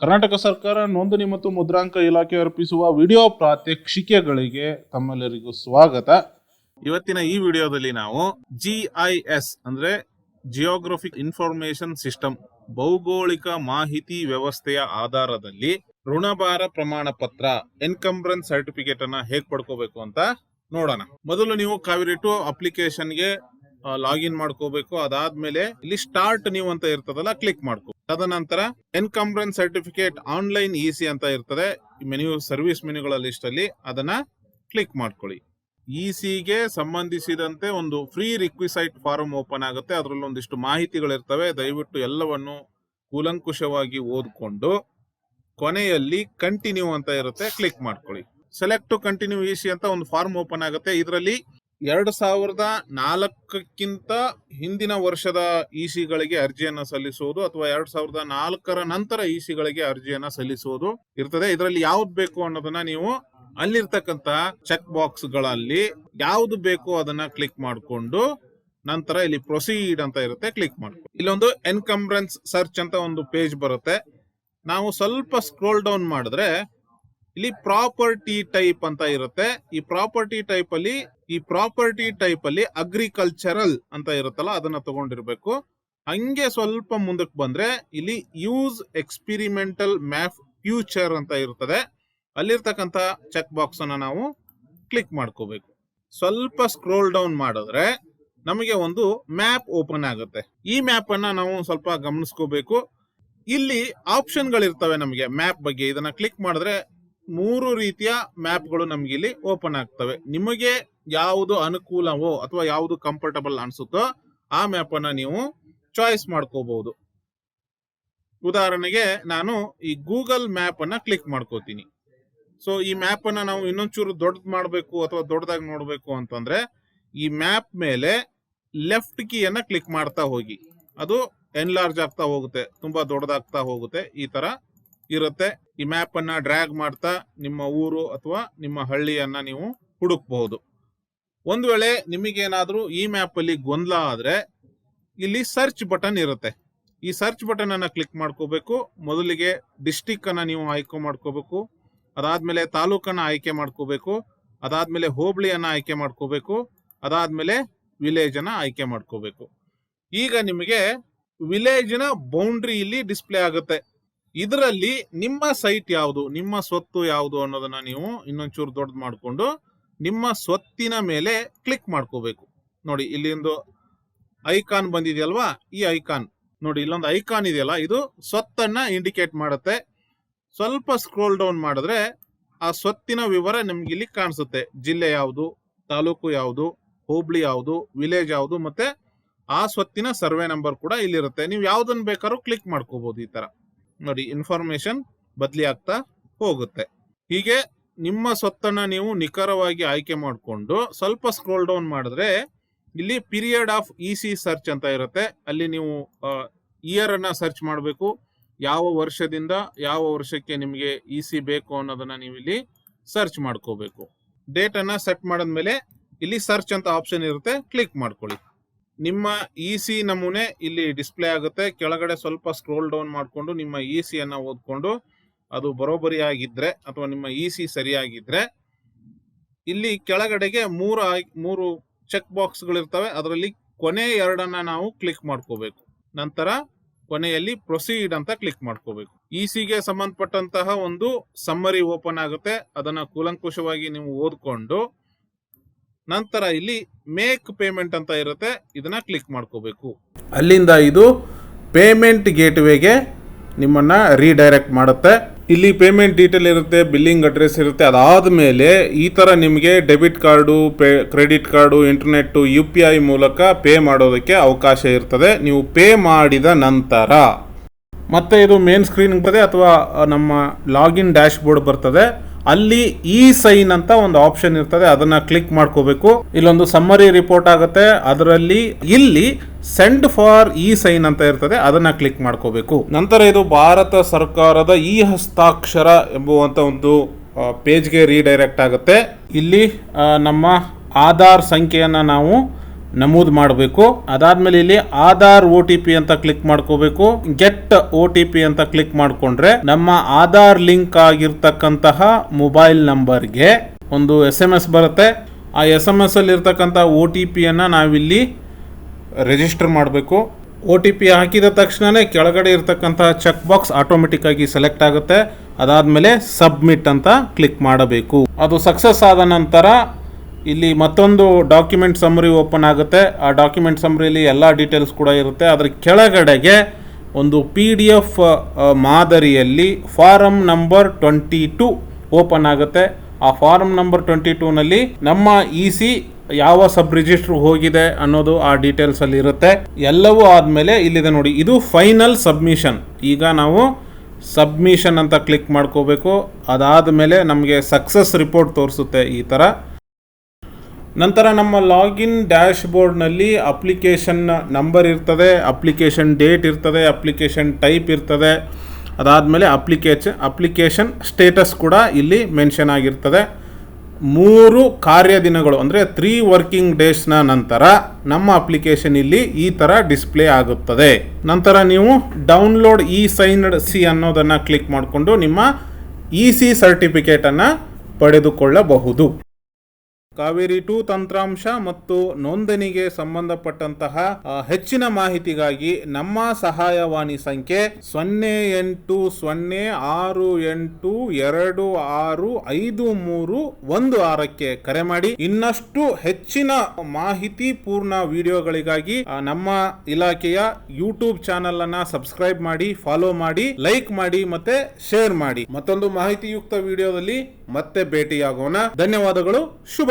ಕರ್ನಾಟಕ ಸರ್ಕಾರ ನೋಂದಣಿ ಮತ್ತು ಮುದ್ರಾಂಕ ಇಲಾಖೆ ಅರ್ಪಿಸುವ ವಿಡಿಯೋ ಪ್ರಾತ್ಯಕ್ಷಿಕೆಗಳಿಗೆ ತಮ್ಮೆಲ್ಲರಿಗೂ ಸ್ವಾಗತ. ಇವತ್ತಿನ ಈ ವಿಡಿಯೋದಲ್ಲಿ ನಾವು ಜಿಐಎಸ್ ಅಂದ್ರೆ ಜಿಯೋಗ್ರಫಿಕ್ ಇನ್ಫಾರ್ಮೇಶನ್ ಸಿಸ್ಟಮ್ ಭೌಗೋಳಿಕ ಮಾಹಿತಿ ವ್ಯವಸ್ಥೆಯ ಆಧಾರದಲ್ಲಿ ಋಣಭಾರ ಪ್ರಮಾಣ ಪತ್ರ ಎನ್ಕಂಬ್ರೆನ್ಸ್ ಸರ್ಟಿಫಿಕೇಟ್ ಅನ್ನ ಹೇಗ್ ಪಡ್ಕೋಬೇಕು ಅಂತ ನೋಡೋಣ. ಮೊದಲು ನೀವು ಕಾವೇರಿ ಟು ಅಪ್ಲಿಕೇಶನ್ಗೆ ಲಾಗಿನ್ ಮಾಡ್ಕೋಬೇಕು. ಅದಾದ್ಮೇಲೆ ಇಲ್ಲಿ ಸ್ಟಾರ್ಟ್ ನೀವು ಅಂತ ಇರ್ತದಲ್ಲ ಕ್ಲಿಕ್ ಮಾಡ್ಕೋ. ತದನಂತರ ಎನ್ಕಂಬ್ರೆನ್ಸ್ ಸರ್ಟಿಫಿಕೇಟ್ ಆನ್ಲೈನ್ ಇಸಿ ಅಂತ ಇರ್ತದೆ. ಮೆನ್ಯೂ ಸರ್ವಿಸ್ ಮೆನ್ಯೂಗಳ ಲಿಸ್ಟ್ ಅಲ್ಲಿ ಅದನ್ನ ಕ್ಲಿಕ್ ಮಾಡ್ಕೊಳ್ಳಿ. ಇಸಿಗೆ ಸಂಬಂಧಿಸಿದಂತೆ ಒಂದು ಫ್ರೀ ರಿಕ್ವಿಸೈಟ್ ಫಾರ್ಮ್ ಓಪನ್ ಆಗುತ್ತೆ. ಅದರಲ್ಲಿ ಒಂದಿಷ್ಟು ಮಾಹಿತಿಗಳು ಇರ್ತವೆ ದಯವಿಟ್ಟು ಎಲ್ಲವನ್ನು ಕೂಲಂಕುಷವಾಗಿ ಓದ್ಕೊಂಡು ಕೊನೆಯಲ್ಲಿ ಕಂಟಿನ್ಯೂ ಅಂತ ಇರುತ್ತೆ. ಕ್ಲಿಕ್ ಮಾಡ್ಕೊಳ್ಳಿ. ಸೆಲೆಕ್ಟ್ ಟು ಕಂಟಿನ್ಯೂ ಇಸಿ ಅಂತ ಒಂದು ಫಾರ್ಮ್ ಓಪನ್ ಆಗುತ್ತೆ. ಇದರಲ್ಲಿ ಎರಡು ಸಾವಿರದ ನಾಲ್ಕಕ್ಕಿಂತ ಹಿಂದಿನ ವರ್ಷದ ಇಸಿಗಳಿಗೆ ಅರ್ಜಿಯನ್ನ ಸಲ್ಲಿಸುವುದು ಅಥವಾ ಎರಡು ಸಾವಿರದ ನಾಲ್ಕರ ನಂತರ ಇಸಿಗಳಿಗೆ ಅರ್ಜಿಯನ್ನ ಸಲ್ಲಿಸುವುದು ಇರ್ತದೆ. ಇದರಲ್ಲಿ ಯಾವ್ದು ಬೇಕು ಅನ್ನೋದನ್ನ ನೀವು ಅಲ್ಲಿರ್ತಕ್ಕಂತ ಚೆಕ್ ಬಾಕ್ಸ್ಗಳಲ್ಲಿ ಯಾವ್ದು ಬೇಕು ಅದನ್ನ ಕ್ಲಿಕ್ ಮಾಡಿಕೊಂಡು ನಂತರ ಇಲ್ಲಿ ಪ್ರೊಸೀಡ್ ಅಂತ ಇರುತ್ತೆ ಕ್ಲಿಕ್ ಮಾಡ್ಕೊಂಡು ಇಲ್ಲೊಂದು ಎನ್ಕಂಬ್ರೆನ್ಸ್ ಸರ್ಚ್ ಅಂತ ಒಂದು ಪೇಜ್ ಬರುತ್ತೆ. ನಾವು ಸ್ವಲ್ಪ ಸ್ಕ್ರೋಲ್ ಡೌನ್ ಮಾಡಿದ್ರೆ ಇಲ್ಲಿ ಪ್ರಾಪರ್ಟಿ ಟೈಪ್ ಅಂತ ಇರುತ್ತೆ. ಈ ಪ್ರಾಪರ್ಟಿ ಟೈಪ್ ಅಲ್ಲಿ ಈ ಪ್ರಾಪರ್ಟಿ ಟೈಪ್ ಅಲ್ಲಿ ಅಗ್ರಿಕಲ್ಚರಲ್ ಅಂತ ಇರುತ್ತಲ್ಲ, ಅದನ್ನ ತಗೊಂಡಿರ್ಬೇಕು. ಹಂಗೆ ಸ್ವಲ್ಪ ಮುಂದಕ್ಕೆ ಬಂದ್ರೆ, ಇಲ್ಲಿ ಯೂಸ್ ಎಕ್ಸ್ಪಿರಿಮೆಂಟಲ್ ಮ್ಯಾಪ್ ಫ್ಯೂಚರ್ ಅಂತ ಇರ್ತದೆ. ಅಲ್ಲಿರ್ತಕ್ಕಂಥ ಚೆಕ್ ಬಾಕ್ಸ್ ಅನ್ನ ನಾವು ಕ್ಲಿಕ್ ಮಾಡ್ಕೋಬೇಕು. ಸ್ವಲ್ಪ ಸ್ಕ್ರೋಲ್ ಡೌನ್ ಮಾಡಿದ್ರೆ ನಮಗೆ ಒಂದು ಮ್ಯಾಪ್ ಓಪನ್ ಆಗುತ್ತೆ. ಈ ಮ್ಯಾಪ್ ಅನ್ನ ನಾವು ಸ್ವಲ್ಪ ಗಮನಿಸ್ಕೋಬೇಕು. ಇಲ್ಲಿ ಆಪ್ಷನ್ ಗಳಿರ್ತವೆ ನಮಗೆ ಮ್ಯಾಪ್ ಬಗ್ಗೆ. ಇದನ್ನ ಕ್ಲಿಕ್ ಮಾಡಿದ್ರೆ ಮೂರು ರೀತಿಯ ಮ್ಯಾಪ್ಗಳು ನಮ್ಗೆ ಇಲ್ಲಿ ಓಪನ್ ಆಗ್ತವೆ. ನಿಮಗೆ ಯಾವುದು ಅನುಕೂಲವೋ ಅಥವಾ ಯಾವುದು ಕಂಫರ್ಟಬಲ್ ಅನ್ಸುತ್ತೋ ಆ ಮ್ಯಾಪ್ ಅನ್ನ ನೀವು ಚಾಯ್ಸ್ ಮಾಡ್ಕೋಬಹುದು ಉದಾಹರಣೆಗೆ ನಾನು ಈ ಗೂಗಲ್ ಮ್ಯಾಪ್ ಅನ್ನ ಕ್ಲಿಕ್ ಮಾಡ್ಕೋತೀನಿ. ಸೊ, ಈ ಮ್ಯಾಪ್ ಅನ್ನ ನಾವು ಇನ್ನೊಂಚೂರು ದೊಡ್ಡದು ಮಾಡಬೇಕು ಅಥವಾ ದೊಡ್ಡದಾಗಿ ನೋಡಬೇಕು ಅಂತಂದ್ರೆ, ಈ ಮ್ಯಾಪ್ ಮೇಲೆ ಲೆಫ್ಟ್ ಕೀಯನ್ನು ಕ್ಲಿಕ್ ಮಾಡ್ತಾ ಹೋಗಿ. ಅದು ಎನ್ಲಾರ್ಜ್ ಆಗ್ತಾ ಹೋಗುತ್ತೆ, ತುಂಬಾ ದೊಡ್ಡದಾಗ್ತಾ ಹೋಗುತ್ತೆ, ಈ ತರ ಇರುತ್ತೆ. ಈ ಮ್ಯಾಪ್ ಅನ್ನ ಡ್ರ್ಯಾಗ್ ಮಾಡ್ತಾ ನಿಮ್ಮ ಊರು ಅಥವಾ ನಿಮ್ಮ ಹಳ್ಳಿಯನ್ನ ನೀವು ಹುಡುಕಬಹುದು. ಒಂದು ವೇಳೆ ನಿಮಗೇನಾದರೂ ಈ ಮ್ಯಾಪ್ ಅಲ್ಲಿ ಗೊಂದಲ ಆದ್ರೆ ಇಲ್ಲಿ ಸರ್ಚ್ ಬಟನ್ ಇರುತ್ತೆ. ಈ ಸರ್ಚ್ ಬಟನ್ ಅನ್ನ ಕ್ಲಿಕ್ ಮಾಡ್ಕೋಬೇಕು. ಮೊದಲಿಗೆ ಡಿಸ್ಟಿಕ್ ಅನ್ನ ನೀವು ಆಯ್ಕೆ ಮಾಡ್ಕೋಬೇಕು. ಅದಾದ್ಮೇಲೆ ತಾಲೂಕನ್ನ ಆಯ್ಕೆ ಮಾಡ್ಕೋಬೇಕು. ಅದಾದ್ಮೇಲೆ ಹೋಬಳಿಯನ್ನ ಆಯ್ಕೆ ಮಾಡ್ಕೋಬೇಕು. ಅದಾದ್ಮೇಲೆ ವಿಲೇಜ್ ಅನ್ನ ಆಯ್ಕೆ ಮಾಡ್ಕೋಬೇಕು. ಈಗ ನಿಮಗೆ ವಿಲೇಜಿನ ಬೌಂಡ್ರಿ ಇಲ್ಲಿ ಡಿಸ್ಪ್ಲೇ ಆಗುತ್ತೆ. ಇದರಲ್ಲಿ ನಿಮ್ಮ ಸೈಟ್ ಯಾವುದು, ನಿಮ್ಮ ಸ್ವತ್ತು ಯಾವುದು ಅನ್ನೋದನ್ನ ನೀವು ಇನ್ನೊಂಚೂರು ದೊಡ್ಡದು ಮಾಡಿಕೊಂಡು ನಿಮ್ಮ ಸ್ವತ್ತಿನ ಮೇಲೆ ಕ್ಲಿಕ್ ಮಾಡ್ಕೋಬೇಕು. ನೋಡಿ ಇಲ್ಲಿ ಒಂದು ಐಕಾನ್ ಬಂದಿದೆಯಲ್ವಾ? ಈ ಐಕಾನ್. ನೋಡಿ, ಇಲ್ಲೊಂದು ಐಕಾನ್ ಇದೆಯಲ್ಲ, ಇದು ಸ್ವತ್ತನ್ನ ಇಂಡಿಕೇಟ್ ಮಾಡುತ್ತೆ. ಸ್ವಲ್ಪ ಸ್ಕ್ರೋಲ್ ಡೌನ್ ಮಾಡಿದ್ರೆ ಆ ಸ್ವತ್ತಿನ ವಿವರ ನಿಮ್ಗೆ ಇಲ್ಲಿ ಕಾಣಿಸುತ್ತೆ. ಜಿಲ್ಲೆ ಯಾವುದು, ತಾಲೂಕು ಯಾವುದು, ಹೋಬಳಿ ಯಾವುದು, ವಿಲೇಜ್ ಯಾವುದು, ಮತ್ತೆ ಆ ಸ್ವತ್ತಿನ ಸರ್ವೆ ನಂಬರ್ ಕೂಡ ಇಲ್ಲಿರುತ್ತೆ. ನೀವು ಯಾವ್ದನ್ನ ಬೇಕಾದ್ರೂ ಕ್ಲಿಕ್ ಮಾಡ್ಕೋಬಹುದು ಈ ತರ. ನೋಡಿ ಇನ್ಫಾರ್ಮೇಶನ್ ಬದಲಿ ಆಗ್ತಾ ಹೋಗುತ್ತೆ. ಹೀಗೆ ನಿಮ್ಮ ಸ್ವತ್ತನ್ನ ನೀವು ನಿಖರವಾಗಿ ಆಯ್ಕೆ ಮಾಡಿಕೊಂಡು ಸ್ವಲ್ಪ ಸ್ಕ್ರೋಲ್ ಡೌನ್ ಮಾಡಿದ್ರೆ ಇಲ್ಲಿ period of E C search ಅಂತ ಇರುತ್ತೆ. ಅಲ್ಲಿ ನೀವು ಇಯರ್ ಅನ್ನ ಸರ್ಚ್ ಮಾಡಬೇಕು. ಯಾವ ವರ್ಷದಿಂದ ಯಾವ ವರ್ಷಕ್ಕೆ ನಿಮಗೆ ಇ ಸಿ ಬೇಕು ಅನ್ನೋದನ್ನ ನೀವು ಇಲ್ಲಿ ಸರ್ಚ್ ಮಾಡ್ಕೋಬೇಕು. ಡೇಟ್ ಅನ್ನ ಸೆಟ್ ಮಾಡಿದ್ಮೇಲೆ ಇಲ್ಲಿ ಸರ್ಚ್ ಅಂತ ಆಪ್ಷನ್ ಇರುತ್ತೆ. ಕ್ಲಿಕ್ ಮಾಡ್ಕೊಳ್ಳಿ. ನಿಮ್ಮ ಇ ಸಿ ನಮೂನೆ ಇಲ್ಲಿ ಡಿಸ್ಪ್ಲೇ ಆಗುತ್ತೆ. ಕೆಳಗಡೆ ಸ್ವಲ್ಪ ಸ್ಕ್ರೋಲ್ ಡೌನ್ ಮಾಡಿಕೊಂಡು ನಿಮ್ಮ ಇ ಸಿಯನ್ನು ಅನ್ನ ಓದ್ಕೊಂಡು ಅದು ಬರೋಬರಿಯಾಗಿದ್ದರೆ ಅಥವಾ ನಿಮ್ಮ ಇ ಸಿ ಸರಿಯಾಗಿದ್ರೆ ಇಲ್ಲಿ ಕೆಳಗಡೆಗೆ ಮೂರು ಮೂರು ಚೆಕ್ ಬಾಕ್ಸ್ಗಳಿರ್ತವೆ ಅದರಲ್ಲಿ ಕೊನೆ ಎರಡನ್ನ ನಾವು ಕ್ಲಿಕ್ ಮಾಡ್ಕೋಬೇಕು. ನಂತರ ಕೊನೆಯಲ್ಲಿ ಪ್ರೊಸೀಡ್ ಅಂತ ಕ್ಲಿಕ್ ಮಾಡ್ಕೋಬೇಕು. ಇ ಸಿಗೆ ಸಂಬಂಧಪಟ್ಟಂತಹ ಒಂದು ಸಮ್ಮರಿ ಓಪನ್ ಆಗುತ್ತೆ. ಅದನ್ನ ಕೂಲಂಕುಷವಾಗಿ ನೀವು ಓದ್ಕೊಂಡು ನಂತರ ಇಲ್ಲಿ ಮೇಕ್ ಪೇಮೆಂಟ್ ಅಂತ ಇರುತ್ತೆ, ಇದನ್ನ ಕ್ಲಿಕ್ ಮಾಡ್ಕೋಬೇಕು. ಅಲ್ಲಿಂದ ಇದು ಪೇಮೆಂಟ್ ಗೇಟ್ವೇಗೆ ನಿಮ್ಮನ್ನ ರೀಡೈರೆಕ್ಟ್ ಮಾಡುತ್ತೆ. ಇಲ್ಲಿ ಪೇಮೆಂಟ್ ಡೀಟೇಲ್ ಇರುತ್ತೆ ಬಿಲ್ಲಿಂಗ್ ಅಡ್ರೆಸ್ ಇರುತ್ತೆ, ಅದಾದ ಮೇಲೆ ಈ ಥರ ನಿಮಗೆ debit card pay credit card internet U P I ಮೂಲಕ ಪೇ ಮಾಡೋದಕ್ಕೆ ಅವಕಾಶ ಇರ್ತದೆ. ನೀವು ಪೇ ಮಾಡಿದ ನಂತರ. ಮತ್ತೆ ಇದು ಮೇನ್ ಸ್ಕ್ರೀನ್ ಬರ್ತದೆ ಅಥವಾ ನಮ್ಮ ಲಾಗಿನ್ ಡ್ಯಾಶ್ ಬೋರ್ಡ್ ಬರ್ತದೆ. ಅಲ್ಲಿ ಇ ಸೈನ್ ಅಂತ ಒಂದು ಆಪ್ಷನ್ ಇರ್ತದೆ, ಅದನ್ನ ಕ್ಲಿಕ್ ಮಾಡ್ಕೋಬೇಕು. ಇಲ್ಲೊಂದು ಸಮ್ಮರಿ ರಿಪೋರ್ಟ್ ಆಗುತ್ತೆ, ಅದರಲ್ಲಿ ಇಲ್ಲಿ ಸೆಂಡ್ ಫಾರ್ ಇ ಸೈನ್ ಅಂತ ಇರ್ತದೆ, ಅದನ್ನ ಕ್ಲಿಕ್ ಮಾಡ್ಕೋಬೇಕು. ನಂತರ ಇದು ಭಾರತ ಸರ್ಕಾರದ ಇ ಹಸ್ತಾಕ್ಷರ ಎಂಬುವಂತ ಒಂದು ಪೇಜ್ಗೆ ರೀಡೈರೆಕ್ಟ್ ಆಗುತ್ತೆ. ಇಲ್ಲಿ ನಮ್ಮ ಆಧಾರ್ ಸಂಖ್ಯೆಯನ್ನು ನಾವು ನಮೂದು ಮಾಡಬೇಕು. ಅದಾದ್ಮೇಲೆ ಇಲ್ಲಿ ಆಧಾರ್ ಓ ಟಿ ಪಿ ಅಂತ ಕ್ಲಿಕ್ ಮಾಡ್ಕೋಬೇಕು. ಗೆಟ್ ಓ ಟಿ ಪಿ ಅಂತ ಕ್ಲಿಕ್ ಮಾಡಿಕೊಂಡ್ರೆ ನಮ್ಮ ಆಧಾರ್ ಲಿಂಕ್ ಆಗಿರ್ತಕ್ಕಂತಹ ಮೊಬೈಲ್ ನಂಬರ್ಗೆ ಒಂದು ಎಸ್ ಎಂ ಎಸ್ ಬರುತ್ತೆ. ಆ ಎಸ್ ಎಂ ಎಸ್ ಅಲ್ಲಿ ಇರ್ತಕ್ಕಂಥ ಒ ಟಿ ಪಿಯನ್ನು ನಾವಿಲ್ಲಿ ರಿಜಿಸ್ಟರ್ ಮಾಡಬೇಕು. ಒ ಟಿ ಪಿ ಹಾಕಿದ ತಕ್ಷಣವೇ ಕೆಳಗಡೆ ಇರ್ತಕ್ಕಂಥ ಚೆಕ್ ಬಾಕ್ಸ್ ಆಟೋಮೆಟಿಕ್ ಆಗಿ ಸೆಲೆಕ್ಟ್ ಆಗುತ್ತೆ. ಅದಾದಮೇಲೆ ಸಬ್ಮಿಟ್ ಅಂತ ಕ್ಲಿಕ್ ಮಾಡಬೇಕು. ಅದು ಸಕ್ಸಸ್ ಆದ ನಂತರ ಇಲ್ಲಿ ಮತ್ತೊಂದು ಡಾಕ್ಯುಮೆಂಟ್ ಸಮ್ರಿ ಓಪನ್ ಆಗುತ್ತೆ. ಆ ಡಾಕ್ಯುಮೆಂಟ್ ಸಮ್ರಿಲಿ ಎಲ್ಲ ಡೀಟೇಲ್ಸ್ ಕೂಡ ಇರುತ್ತೆ. ಅದರ ಕೆಳಗಡೆಗೆ ಒಂದು ಪಿ ಡಿ ಎಫ್ ಮಾದರಿಯಲ್ಲಿ form number twenty two open ಆಗುತ್ತೆ. ಆ ಫಾರಮ್ ನಂಬರ್ ಟ್ವೆಂಟಿ ಟೂನಲ್ಲಿ ನಮ್ಮ ಇ ಸಿ ಯಾವ ಸಬ್ ರಿಜಿಸ್ಟರ್ ಹೋಗಿದೆ ಅನ್ನೋದು ಆ ಡೀಟೇಲ್ಸ್ ಅಲ್ಲಿ ಇರುತ್ತೆ. ಎಲ್ಲವೂ ಆದಮೇಲೆ ಇಲ್ಲಿದೆ ನೋಡಿ, ಇದು ಫೈನಲ್ ಸಬ್ಮಿಷನ್. ಈಗ ನಾವು ಸಬ್ಮಿಷನ್ ಅಂತ ಕ್ಲಿಕ್ ಮಾಡ್ಕೋಬೇಕು. ಅದಾದ ಮೇಲೆ ನಮಗೆ ಸಕ್ಸಸ್ ರಿಪೋರ್ಟ್ ತೋರಿಸುತ್ತೆ ಈ ಥರ ನಂತರ ನಮ್ಮ ಲಾಗಿನ್ ಡ್ಯಾಶ್ ಬೋರ್ಡ್ನಲ್ಲಿ ಅಪ್ಲಿಕೇಶನ್ ನಂಬರ್ ಇರ್ತದೆ ಅಪ್ಲಿಕೇಶನ್ ಡೇಟ್ ಇರ್ತದೆ ಅಪ್ಲಿಕೇಶನ್ ಟೈಪ್ ಇರ್ತದೆ. ಅದಾದಮೇಲೆ ಅಪ್ಲಿಕೇಶನ್ ಅಪ್ಲಿಕೇಶನ್ ಸ್ಟೇಟಸ್ ಕೂಡ ಇಲ್ಲಿ ಮೆನ್ಷನ್ ಆಗಿರ್ತದೆ. ಮೂರು ಕಾರ್ಯ ದಿನಗಳು ಅಂದರೆ ತ್ರೀ ವರ್ಕಿಂಗ್ ಡೇಸ್ನ ನಂತರ ನಮ್ಮ ಅಪ್ಲಿಕೇಶನ್ ಇಲ್ಲಿ ಈ ಥರ ಡಿಸ್ಪ್ಲೇ ಆಗುತ್ತದೆ. ನಂತರ ನೀವು ಡೌನ್ಲೋಡ್ ಇ ಸೈನ್ಡ್ ಸಿ ಅನ್ನೋದನ್ನು ಕ್ಲಿಕ್ ಮಾಡಿಕೊಂಡು ನಿಮ್ಮ ಇ ಸಿ ಸರ್ಟಿಫಿಕೇಟನ್ನು ಪಡೆದುಕೊಳ್ಳಬಹುದು. ಕಾವೇರಿ ಟು ತಂತ್ರಾಂಶ ಮತ್ತು ನೋಂದಣಿಗೆ ಸಂಬಂಧಪಟ್ಟಂತಹ ಹೆಚ್ಚಿನ ಮಾಹಿತಿಗಾಗಿ ನಮ್ಮ ಸಹಾಯವಾಣಿ ಸಂಖ್ಯೆ ಸೊನ್ನೆ ಎಂಟು ಸೊನ್ನೆ ಆರು ಎಂಟು ಎರಡು ಆರು ಐದು ಮೂರು ಒಂದು ಆರಕ್ಕೆ ಕರೆ ಮಾಡಿ. ಇನ್ನಷ್ಟು ಹೆಚ್ಚಿನ ಮಾಹಿತಿ ಪೂರ್ಣ ವಿಡಿಯೋಗಳಿಗಾಗಿ ನಮ್ಮ ಇಲಾಖೆಯ ಯೂಟ್ಯೂಬ್ ಚಾನೆಲ್ ಅನ್ನ ಸಬ್ಸ್ಕ್ರೈಬ್ ಮಾಡಿ, ಫಾಲೋ ಮಾಡಿ, ಲೈಕ್ ಮಾಡಿ ಮತ್ತೆ ಶೇರ್ ಮಾಡಿ. ಮತ್ತೊಂದು ಮಾಹಿತಿಯುಕ್ತ ವಿಡಿಯೋದಲ್ಲಿ ಮತ್ತೆ ಭೇಟಿಯಾಗೋಣ. ಧನ್ಯವಾದಗಳು. ಶುಭ